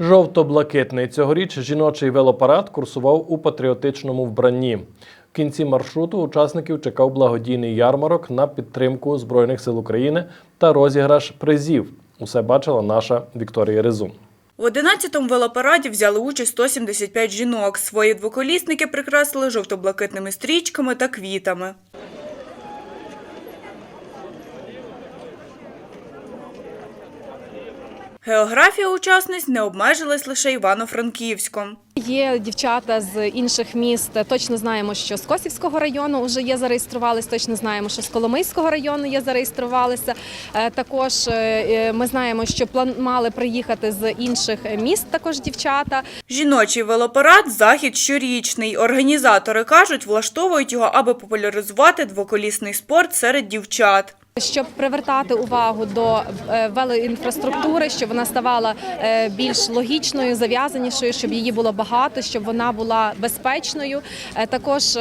Жовто-блакитний цьогоріч жіночий велопарад курсував у патріотичному вбранні. В кінці маршруту учасників чекав благодійний ярмарок на підтримку Збройних сил України та розіграш призів. Усе бачила наша Вікторія Резун. В 11-му велопараді взяли участь 175 жінок. Свої двоколісники прикрасили жовто-блакитними стрічками та квітами. Географія учасниць не обмежилась лише Івано-Франківськом. Є дівчата з інших міст. Точно знаємо, що з Косівського району вже є зареєструвалися. Точно знаємо, що з Коломийського району є зареєструвалися. Е, Також е, ми знаємо, що план мали приїхати з інших міст. Також дівчата. Жіночий велопарад – захід щорічний. Організатори кажуть, влаштовують його, аби популяризувати двоколісний спорт серед дівчат. Щоб привертати увагу до е, велоінфраструктури, щоб вона ставала е, більш логічною, зав'язанішою, щоб її було багато, щоб вона була безпечною. Е, Також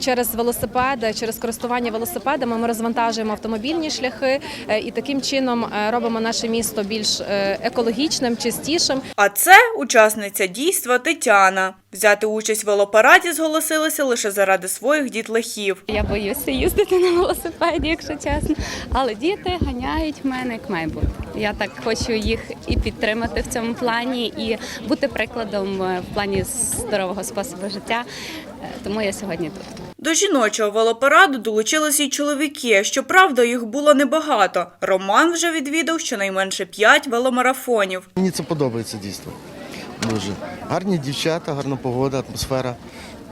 через велосипеди, через користування велосипедами ми розвантажуємо автомобільні шляхи і таким чином робимо наше місто більш екологічним, чистішим. А це учасниця дійства Тетяна. Взяти участь в велопараді зголосилася лише заради своїх дітлахів. Я боюся їздити на велосипеді, якщо чесно. Але діти ганяють в мене як має бути. Я так хочу їх і підтримати в цьому плані, і бути прикладом е, в плані здорового способу життя. Е, Тому я сьогодні тут. До жіночого велопараду долучилися й чоловіки. Щоправда, їх було небагато. Роман вже відвідав щонайменше п'ять веломарафонів. Мені це подобається дійсно. Дуже. Гарні дівчата, гарна погода, атмосфера.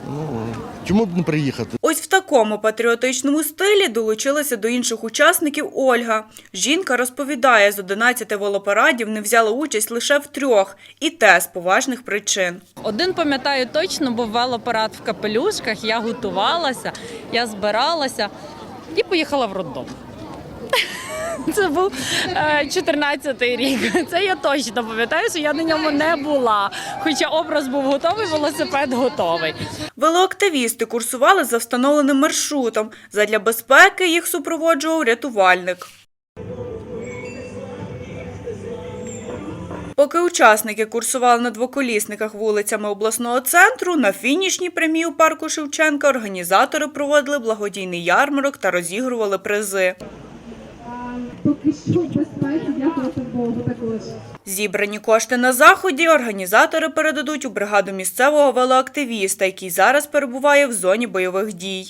Ну, чому б не приїхати? Ось в такому патріотичному стилі долучилася до інших учасників Ольга. Жінка розповідає, з 11 велопарадів не взяла участь лише в трьох, і те з поважних причин. Один пам'ятаю точно, був велопарад в капелюшках, я готувалася, я збиралася і поїхала в роддом. Це був е, 14-й рік. Це я точно пам'ятаю, що я на ньому не була. Хоча образ був готовий, велосипед готовий. Велоактивісти курсували за встановленим маршрутом. Задля безпеки їх супроводжував рятувальник. Поки учасники курсували на двоколісниках вулицями обласного центру, на фінішній прямій у парку Шевченка організатори проводили благодійний ярмарок та розігрували призи. Зібрані кошти на заході організатори передадуть у бригаду місцевого велоактивіста, який зараз перебуває в зоні бойових дій.